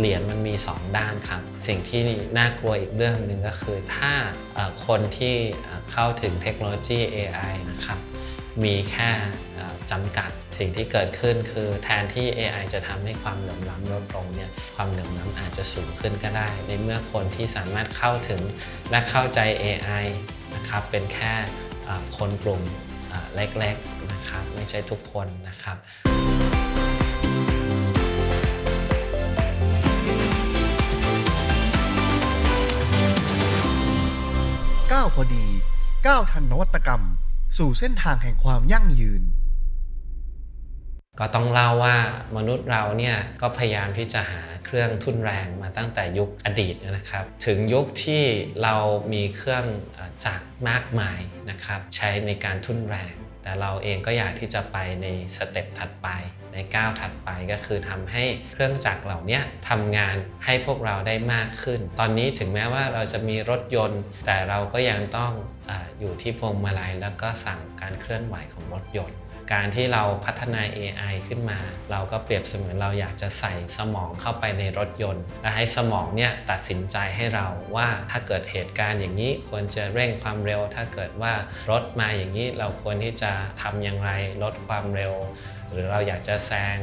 เหรียญมันมี 2 ด้านครับ สิ่งที่น่ากลัวอีกเรื่องหนึ่งก็คือถ้าคนที่เข้าถึงเทคโนโลยี AI นะครับมีแค่จำกัดสิ่งที่เกิดขึ้นคือแทนที่ AI จะทำให้ความเหลื่อมล้ำลดลงเนี่ยความเหลื่อมล้ำอาจจะสูงขึ้นก็ได้ ในเมื่อคนที่สามารถเข้าถึงและเข้าใจ AI นะครับเป็นแค่คนกลุ่มเล็กๆนะครับไม่ใช่ทุกคนนะครับ ก้าวทันนวัตกรรม สู่เส้นทางแห่งความยั่งยืน ก็ต้องเล่าว่ามนุษย์เราเนี่ยก็พยายามที่จะหาเครื่องทุนแรงมาตั้งแต่ยุคอดีตนะครับ ถึงยุคที่เรามีเครื่องจักรมากมายนะครับ ใช้ในการทุนแรง แต่เราเองก็อยากที่จะไปในสเต็ปถัดไปในก้าวถัดไปก็คือทำให้เครื่องจักรเหล่านี้ทำงานให้พวกเราได้มากขึ้น ตอนนี้ถึงแม้ว่าเราจะมีรถยนต์ แต่เราก็ยังต้องออยู่ที่พวงมาลัยแล้วก็สั่งการเคลื่อนไหวของรถยนต์ การที่เราพัฒนา AI ขึ้นมา เราก็เปรียบเสมือนเราอยากจะใส่สมองเข้าไปในรถยนต์ และให้สมองเนี่ยตัดสินใจให้เราว่าถ้าเกิดเหตุการณ์อย่างนี้ควรจะเร่งความเร็ว ถ้าเกิดว่ารถมาอย่างนี้เราควรที่จะทำอย่างไรลดความเร็ว หรือเราอยากจะแซง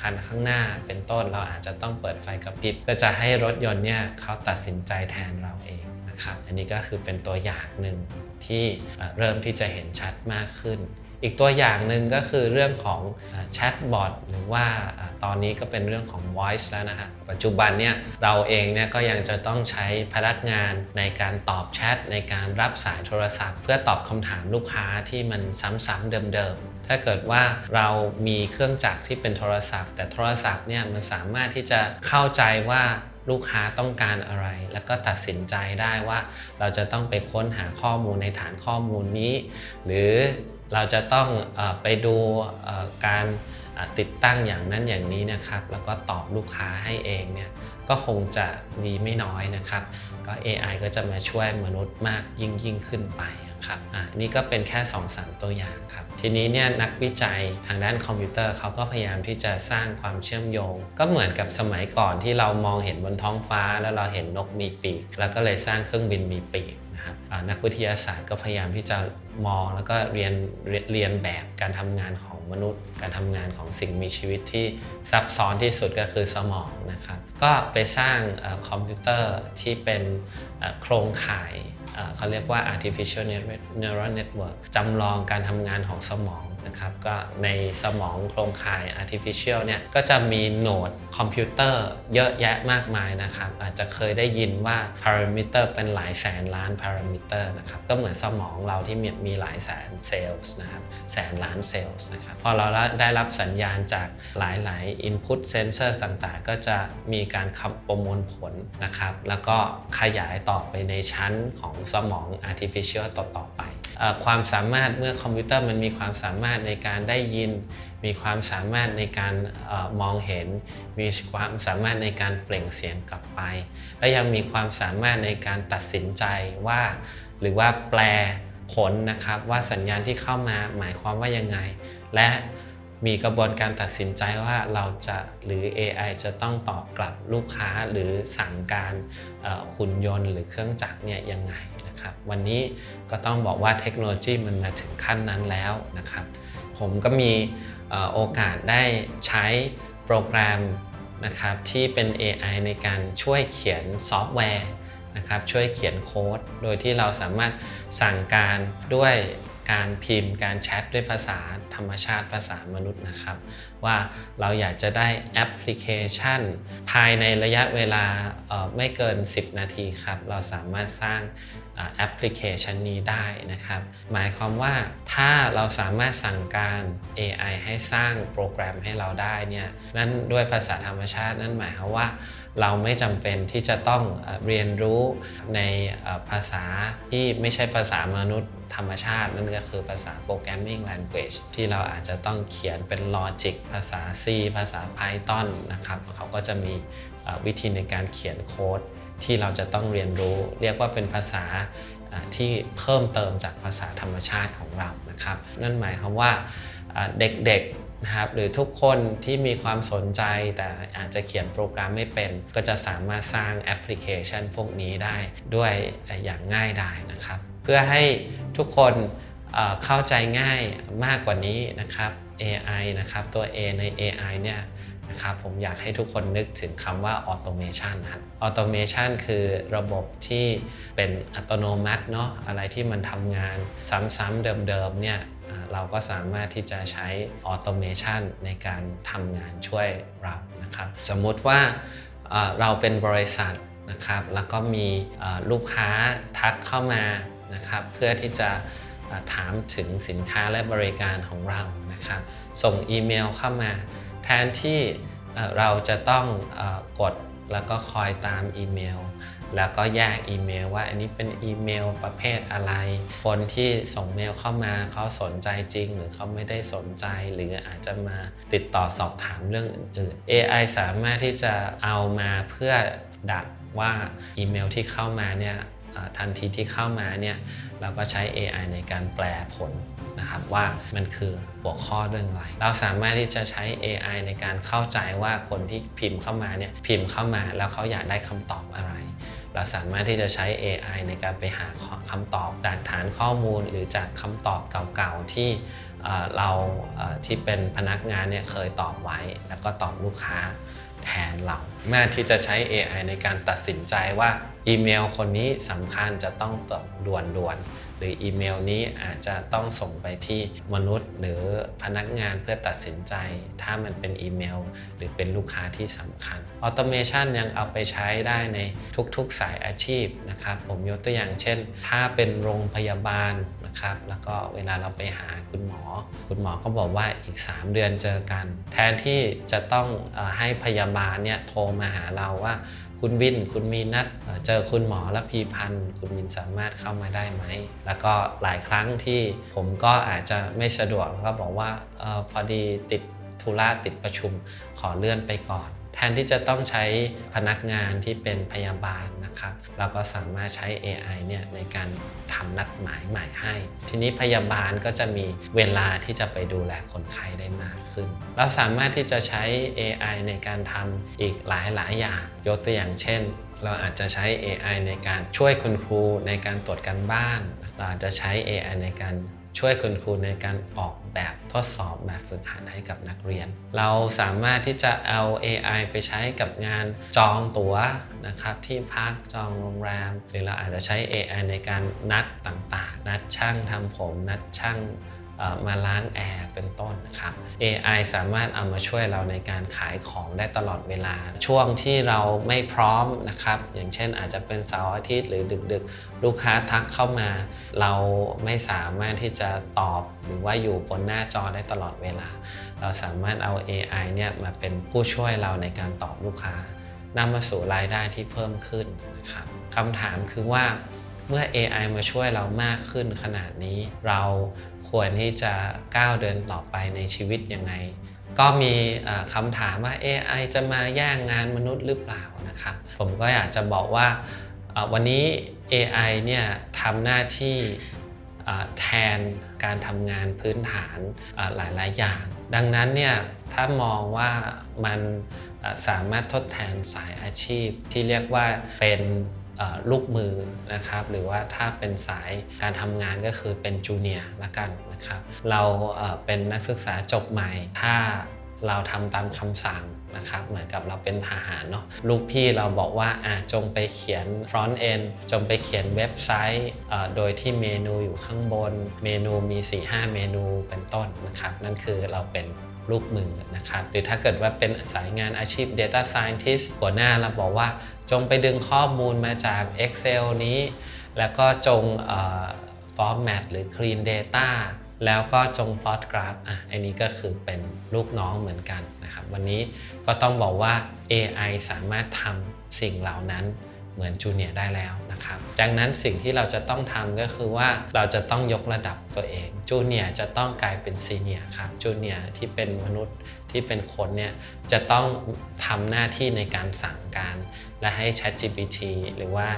คันข้างหน้าเป็นต้นเราอาจจะต้องเปิดไฟกระพริบก็จะให้รถยนต์เนี่ยเขาตัดสินใจแทนเราเองนะครับอันนี้ก็คือเป็นตัวอย่างหนึ่งที่เริ่มที่จะเห็นชัดมากขึ้น อีกตัวอย่างหนึ่งก็คือเรื่องของแชทบอทหรือว่าตอนนี้ก็เป็นเรื่องของ voice แล้วนะฮะปัจจุบันเนี่ยเราเองเนี่ยก็ยังจะต้องใช้พนักงานในการตอบแชทในการรับสายโทรศัพท์ เพื่อตอบคำถามลูกค้าที่มันซ้ำๆเดิมๆ ถ้าเกิดว่าเรามีเครื่องจักรที่เป็นโทรศัพท์ แต่โทรศัพท์เนี่ยมันสามารถที่จะเข้าใจว่า ลูกค้าต้องการอะไร แล้วก็ตัดสินใจได้ว่า เราจะต้องไปค้นหาข้อมูลในฐานข้อมูลนี้ หรือเราจะต้องอไปดูการ ติดตั้งอย่างนั้นอย่างนี้นะครับ แล้วก็ตอบลูกค้าให้เองเนี่ยก็คงจะดีไม่น้อยนะครับ ก็ AI ก็จะมาช่วยมนุษย์มากยิ่งยิ่งขึ้นไปครับอะนี่ก็เป็นแค่ 2-3 ตัวอย่างครับ ทีนี้เนี่ยนักวิจัยทางด้านคอมพิวเตอร์เขาก็พยายามที่จะสร้างความเชื่อมโยง ก็เหมือนกับสมัยก่อนที่เรามองเห็นบนท้องฟ้า แล้วเราเห็นนกมีปีก แล้วก็เลยสร้างเครื่องบินมีปีก นะครับนักวิทยาศาสตร์ก็พยายามที่จะมองแล้วก็เรียนเรียนแบบการทำงานของมนุษย์ การทำงานของสิ่งมีชีวิตที่ซับซ้อนที่สุดก็คือสมองนะครับ ก็ไปสร้างอคอมพิวเตอร์ที่เป็นโครงข่ายเขาเรียกว่า artificial neural network จำลองการทำงานของสมอง นะครับก็ในสมองโครงข่าย artificial เนี่ยก็จะมีโหนดคอมพิวเตอร์เยอะแยะมากมายนะครับอาจจะเคยได้ยินว่า parameter เป็นหลายแสนล้าน parameter นะครับก็เหมือนสมองเราที่มีมีหลายแสนเซลล์นะครับแสนล้านเซลล์นะครับพอเราได้รับสัญญาณจากหลายๆ input sensor ต่างๆ ก็จะมีการคประมวลผลนะครับแล้วก็ขยายต่อไปในชั้นของสมอง artificial ต่อๆไป ความสามารถเมื่อคอมพิวเตอร์มันมีความสามารถในการได้ยิน มีความสามารถในการอมองเห็น มีความสามารถในการเปล่งเสียงกลับไป และยังมีความสามารถในการตัดสินใจว่า หรือว่าแปลผลนะครับว่าสัญญาณที่เข้ามาหมายความว่ายังไง และ มีกระบวนการตัดสินใจว่าเราจะหรือ AI จะต้องตอบกลับลูกค้าหรือสั่งการหุ่นยนต์หรือเครื่องจักรเนี่ยยังไงนะครับ วันนี้ก็ต้องบอกว่าเทคโนโลยีมันมาถึงขั้นนั้นแล้วนะครับ ผมก็มีโอกาสได้ใช้โปรแกรมนะครับที่เป็น AI ในการช่วยเขียนซอฟต์แวร์นะครับช่วยเขียนโค้ด โดยที่เราสามารถสั่งการด้วย การพิมพ์ การแชทด้วยภาษาธรรมชาติภาษามนุษย์นะครับ ว่าเราอยากจะได้แอปพลิเคชัน ภายในระยะเวลาไม่เกิน 10 นาทีครับ เราสามารถสร้างแอปพลิเคชันนี้ได้นะครับ หมายความว่าถ้าเราสามารถสั่งการ AI ให้สร้างโปรแกรมให้เราได้เนี่ยนั่นด้วยภาษาธรรมชาตินั่นหมายความว่า เราไม่จำเป็นที่จะต้องเรียนรู้ในภาษาที่ไม่ใช่ภาษามนุษย์ธรรมชาติ นั่นก็คือภาษา programming language ที่เราอาจจะต้องเขียนเป็น logic ภาษา C ภาษา Python นะครับเขาก็จะมีวิธีในการเขียนโค้ดที่เราจะต้องเรียนรู้ เรียกว่าเป็นภาษาที่เพิ่มเติมจากภาษาธรรมชาติของเรานะครับ นั่นหมายความว่าอ่าเด็กๆ นะครับหรือทุกคนที่มีความสนใจแต่อาจจะเขียนโปรแกรมไม่เป็น ก็จะสามารถสร้างแอปพลิเคชันพวกนี้ได้ด้วยอย่างง่ายดายนะครับ เพื่อให้ทุกคนเข้าใจง่ายมากกว่านี้นะครับ AI นะครับ ตัว A ใน AI เนี่ยนะครับผมอยากให้ทุกคนนึกถึงคำว่า automation ครับ automation คือระบบที่เป็นอัตโนมัติเนาะอะไรที่มันทำงานซ้ำๆเดิมๆเนี่ย เราก็สามารถที่จะใช้ automation ในการทำงานช่วยเรานะครับ สมมุติว่าเราเป็นบริษัทนะครับแล้วก็มีลูกค้าทักเข้ามานะครับเพื่อที่จะถามถึงสินค้าและบริการของเรานะครับ ส่งอีเมลเข้ามา แทนที่เราจะต้องกดแล้วก็คอยตามอีเมล แล้วก็แยกอีเมลว่าอันนี้เป็นอีเมลประเภทอะไร คนที่ส่งเมลเข้ามาเขาสนใจจริง หรือเขาไม่ได้สนใจ หรืออาจจะมาติดต่อสอบถามเรื่องอื่นๆ AI สามารถที่จะเอามาเพื่อดักว่าอีเมลที่เข้ามาเนี่ยทันทีที่เข้ามาเนี่ยเราก็ใช้ AI ในการแปลผลนะครับว่ามันคือหัวข้อเรื่องอะไร เราสามารถที่จะใช้ AI ในการเข้าใจว่าคนที่พิมพ์เข้ามาเนี่ยพิมพ์เข้ามาแล้วเขาอยากได้คำตอบอะไร เราสามารถที่จะใช้ AI ในการไปหาคำตอบจากฐานข้อมูล หรือจากคำตอบเก่าๆที่เราที่เป็นพนักงานเนี่ยเคยตอบไว้ แล้วก็ตอบลูกค้าแทนเราแม้ที่จะใช้ AI ในการตัดสินใจว่าอีเมลคนนี้สำคัญจะต้องตอบด่วนๆ หรืออีเมลนี้อาจจะต้องส่งไปที่มนุษย์ หรือพนักงานเพื่อตัดสินใจ ถ้ามันเป็นอีเมล หรือเป็นลูกค้าที่สำคัญออโตเมชันยังเอาไปใช้ได้ในทุกๆสายอาชีพนะครับ ผมยกตัวอย่างเช่น ถ้าเป็นโรงพยาบาลนะครับ แล้วก็เวลาเราไปหาคุณหมอ คุณหมอก็บอกว่าอีก 3 เดือนเจอกัน แทนที่จะต้องให้พยาบาลเนี่ยโทรมาหาเราว่า คุณวิน คุณมีนัดเจอคุณหมอและพีพันธ์คุณวินสามารถเข้ามาได้ไหม แล้วก็หลายครั้งที่ผมก็อาจจะไม่สะดวกแล้วก็บอกว่าออพอดีติดธุระติดประชุมขอเลื่อนไปก่อน แทนที่จะต้องใช้พนักงานที่เป็นพยาบาลนะครับ เราก็สามารถใช้ AI เนี่ยในการทำนัดหมายใหม่ให้ ทีนี้พยาบาลก็จะมีเวลาที่จะไปดูแลคนไข้ได้มากขึ้น เราสามารถที่จะใช้ AI ในการทำอีกหลายหลายๆอย่าง ยกตัวอย่างเช่น เราอาจจะใช้ AI ในการช่วยคุณครูในการตรวจการบ้าน เราอาจจะใช้ AI ในการ ช่วยคุณครูในการออกแบบทดสอบแบบฝึกหัดให้กับนักเรียน เราสามารถที่จะเอา AI ไปใช้กับงานจองตั๋วนะครับที่พักจองโรงแรม หรือเราอาจจะใช้ AI ในการนัดต่างๆ นัดช่างทำผม นัดช่าง มาล้างแอร์เป็นต้นนะครับ AI สามารถเอามาช่วยเราในการขายของได้ตลอดเวลา ช่วงที่เราไม่พร้อมนะครับ อย่างเช่นอาจจะเป็นเสาร์อาทิตย์หรือดึกๆ ลูกค้าทักเข้ามา เราไม่สามารถที่จะตอบหรือว่าอยู่บนหน้าจอได้ตลอดเวลา เราสามารถเอา AI เนี่ยมาเป็นผู้ช่วยเราในการตอบลูกค้านำมาสู่รายได้ที่เพิ่มขึ้นนะครับคำถามคือว่า เมื่อ AI มาช่วยเรามากขึ้นขนาดนี้ เราควรที่จะก้าวเดินต่อไปในชีวิตยังไง ก็มีคำถามว่า AI จะมาแย่งงานมนุษย์หรือเปล่านะครับ ผมก็อยากจะบอกว่าวันนี้ AI เนี่ยทำหน้าที่แทนการทำงานพื้นฐานหลาย ๆ อย่าง ดังนั้นเนี่ยถ้ามองว่ามันสามารถทดแทนสายอาชีพที่เรียกว่าเป็น ลูกมือนะครับหรือว่าถ้าเป็นสายการทำงานก็คือเป็นจูเนียร์ละกันนะครับเราเป็นนักศึกษาจบใหม่ ถ้าเราทำตามคำสั่งนะครับเหมือนกับเราเป็นทหารเนาะลูกพี่เราบอกว่าอะจงไปเขียน front end จงไปเขียนเว็บไซต์โดยที่เมนูอยู่ข้างบน เมนูมี 4-5 เมนูเป็นต้นนะครับ นั่นคือเราเป็น ลูกมือนะครับหรือถ้าเกิดว่าเป็นสายงานอาชีพ Data Scientist หัวหน้าเราบอกว่าจงไปดึงข้อมูลมาจาก Excel นี้ แล้วก็จงเอ่อ format หรือ clean data แล้วก็จง plot graph อะอันนี้ก็คือเป็นลูกน้องเหมือนกันนะครับ วันนี้ก็ต้องบอกว่า AI สามารถทำสิ่งเหล่านั้น เหมือนจูเนียได้แล้วนะครับ ดังนั้นสิ่งที่เราจะต้องทำก็คือว่าเราจะต้องยกระดับตัวเองจูเนียจะต้องกลายเป็นซีเนียครับจูเนียที่เป็นมนุษย์ที่เป็นคนเนี่ยจะต้องทำหน้าที่ในการสั่งการ และให้ ChatGPT หรือว่า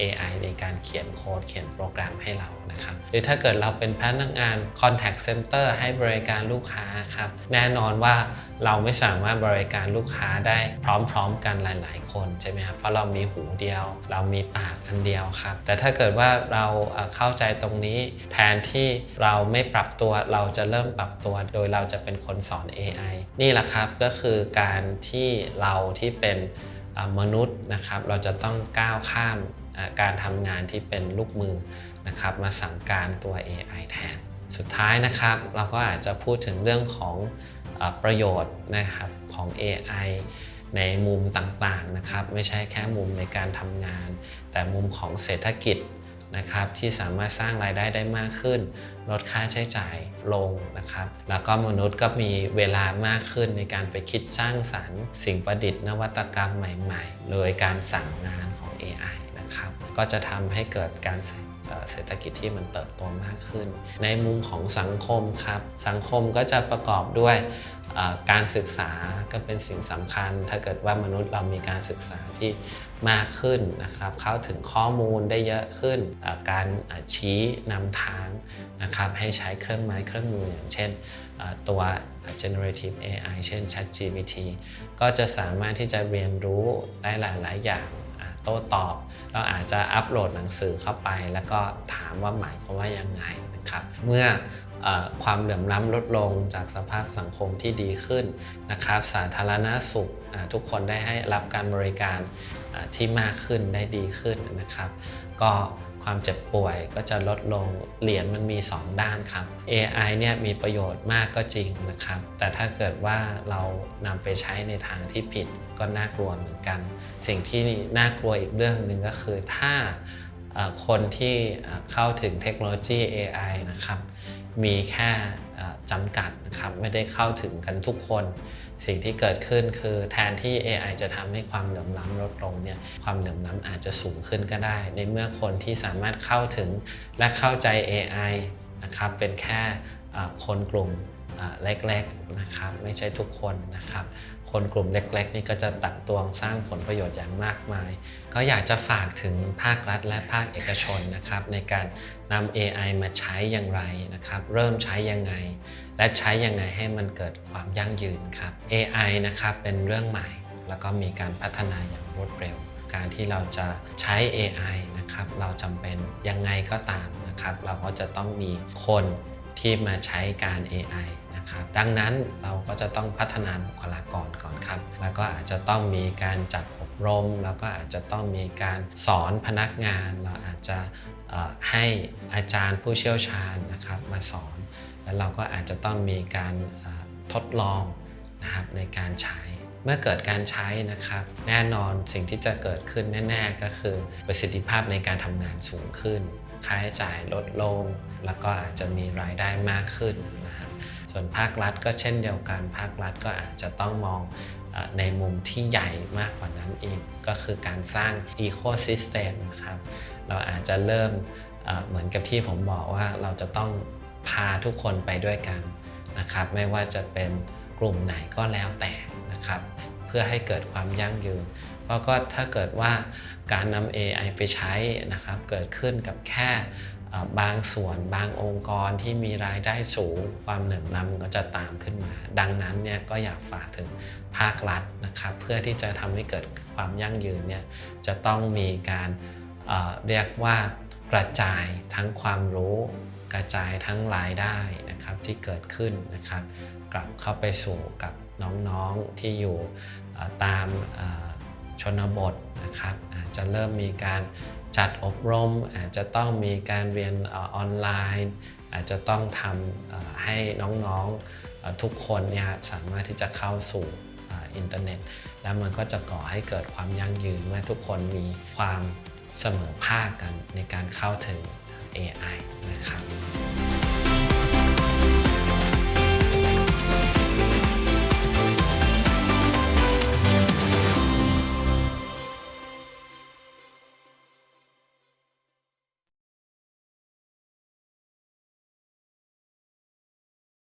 AI ในการเขียนโค้ดเขียนโปรแกรมให้เรา นะครับหรือถ้าเกิดเราเป็นพนักงาน Contact Center ให้บริการลูกค้าครับแน่นอนว่าเราไม่สามารถบริการลูกค้าได้พร้อมๆกันหลาย ๆ คนใช่ไหมครับเพราะเรามีหูเดียว เรามีปากอันเดียวครับ แต่ถ้าเกิดว่าเราเข้าใจตรงนี้ แทนที่เราไม่ปรับตัวเราจะเริ่มปรับตัว โดยเราจะเป็นคนสอน AI นี่แหละครับก็คือการที่เราที่เป็นมนุษย์นะครับ เราจะต้องก้าวข้ามการทำงานที่เป็นลูกมือ นะครับมาสั่งการตัว AI แทน สุดท้ายนะครับ เราก็อาจจะพูดถึงเรื่องของอประโยชน์นะครับของ AI ในมุมต่างๆนะครับ ไม่ใช่แค่มุมในการทำงาน แต่มุมของเศรษฐกิจนะครับที่สามารถสร้างรายได้ได้มากขึ้น ลดค่าใช้จ่ายลงนะครับ แล้วก็มนุษย์ก็มีเวลามากขึ้นในการไปคิดสร้างสรรค์ สิ่งประดิษฐ์นวัตกรรมใหม่ๆ โดยการสั่งงานของ AI นะครับ ก็จะทำให้เกิดการเศรษฐ เศรษฐกิจที่มันเติบโตมากขึ้น ในมุมของสังคมครับ สังคมก็จะประกอบด้วยการศึกษาก็เป็นสิ่งสำคัญ ถ้าเกิดว่ามนุษย์เรามีการศึกษาที่มากขึ้นนะครับเข้าถึงข้อมูลได้เยอะขึ้น การชี้นำทางนะครับให้ใช้เครื่องไม้เครื่องมืออย่างเช่นตัว generative AI เช่น ChatGPT ก็จะสามารถที่จะเรียนรู้ได้หลาย ๆ อย่าง โต้ตอบ เราอาจจะอัปโหลดหนังสือเข้าไป แล้วก็ถามว่าหมายความว่ายังไงนะครับ เมื่อเอ่อ ความเหลื่อมล้ำลดลงจากสภาพสังคมที่ดีขึ้นนะครับ สาธารณสุขทุกคนได้ให้รับการบริการที่มากขึ้นได้ดีขึ้นนะครับ ก็ความเจ็บป่วยก็จะลดลงเหรียญมันมี 2 ด้านครับ AI เนี่ยมีประโยชน์มากก็จริงนะครับ แต่ถ้าเกิดว่าเรานำไปใช้ในทางที่ผิดก็น่ากลัวเหมือนกัน สิ่งที่น่ากลัวอีกเรื่องหนึ่งก็คือถ้าคนที่เอ่อเข้าถึงเทคโนโลยี AI นะครับ มีแค่จำกัดนะครับ ไม่ได้เข้าถึงกันทุกคน สิ่งที่เกิดขึ้นคือแทนที่ AI จะทำให้ความเหลื่อมล้ำลดลงเนี่ย ความเหลื่อมล้ำอาจจะสูงขึ้นก็ได้ ในเมื่อคนที่สามารถเข้าถึงและเข้าใจ AI นะครับ เป็นแค่คนกลุ่มเล็กๆนะครับ ไม่ใช่ทุกคนนะครับ คนกลุ่มเล็กๆนี่ก็จะตักตวงสร้างผลประโยชน์อย่างมากมาย ก็อยากจะฝากถึงภาครัฐและภาคเอกชนนะครับในการนำ AI มาใช้อย่างไรนะครับ เริ่มใช้ยังไง และใช้ยังไงให้มันเกิดความยั่งยืนครับ AI นะครับเป็นเรื่องใหม่ แล้วก็มีการพัฒนาอย่างรวดเร็วการที่เราจะใช้ AI นะครับ เราจำเป็นยังไงก็ตามนะครับ เราก็จะต้องมีคนที่มาใช้การ AI นะครับดังนั้นเราก็จะต้องพัฒนาบุคลากรก่อนครับ แล้วก็อาจจะต้องมีการจัดอบรม แล้วก็อาจจะต้องมีการสอนพนักงาน เราอาจจะให้อาจารย์ผู้เชี่ยวชาญนะครับมาสอน แล้วเราก็อาจจะต้องมีการทดลองนะครับในการใช้เมื่อเกิดการใช้นะครับแน่นอนสิ่งที่จะเกิดขึ้นแน่ ๆ ก็คือประสิทธิภาพในการทำงานสูงขึ้น ค่าใช้จ่ายลดลง แล้วก็อาจจะมีรายได้มากขึ้นนะครับ ส่วนภาครัฐก็เช่นเดียวกัน ภาครัฐก็อาจจะต้องมองในมุมที่ใหญ่มากกว่านั้นอีก ก็คือการสร้าง Ecosystem นะครับ เราอาจจะเริ่มเหมือนกับที่ผมบอกว่าเราจะต้องพาทุกคนไปด้วยกันนะครับ ไม่ว่าจะเป็นกลุ่มไหนก็แล้วแต่นะครับ เพื่อให้เกิดความยั่งยืน เพราะก็ถ้าเกิดว่าการนำ AI ไปใช้นะครับ เกิดขึ้นกับแค่ บางส่วนบางองค์กรที่มีรายได้สูง ความเหลื่อมล้ำก็จะตามขึ้นมา ดังนั้นเนี่ยก็อยากฝากถึงภาครัฐนะครับเพื่อที่จะทำให้เกิดความยั่งยืนเนี่ยจะต้องมีการเอ่อเรียกว่ากระจายทั้งความรู้กระจายทั้งรายได้นะครับที่เกิดขึ้นนะครับกลับเข้าไปสู่กับน้องๆที่อยู่ตามชนบทนะครับอาจจะเริ่มมีการ จัดอบรม อาจจะต้องมีการเรียนออนไลน์ อาจจะต้องทำให้น้องๆทุกคนเนี่ยสามารถที่จะเข้าสู่อินเทอร์เน็ต แล้วมันก็จะก่อให้เกิดความยั่งยืนเมื่อทุกคนมีความเสมอภาคกันในการเข้าถึง AI นะครับ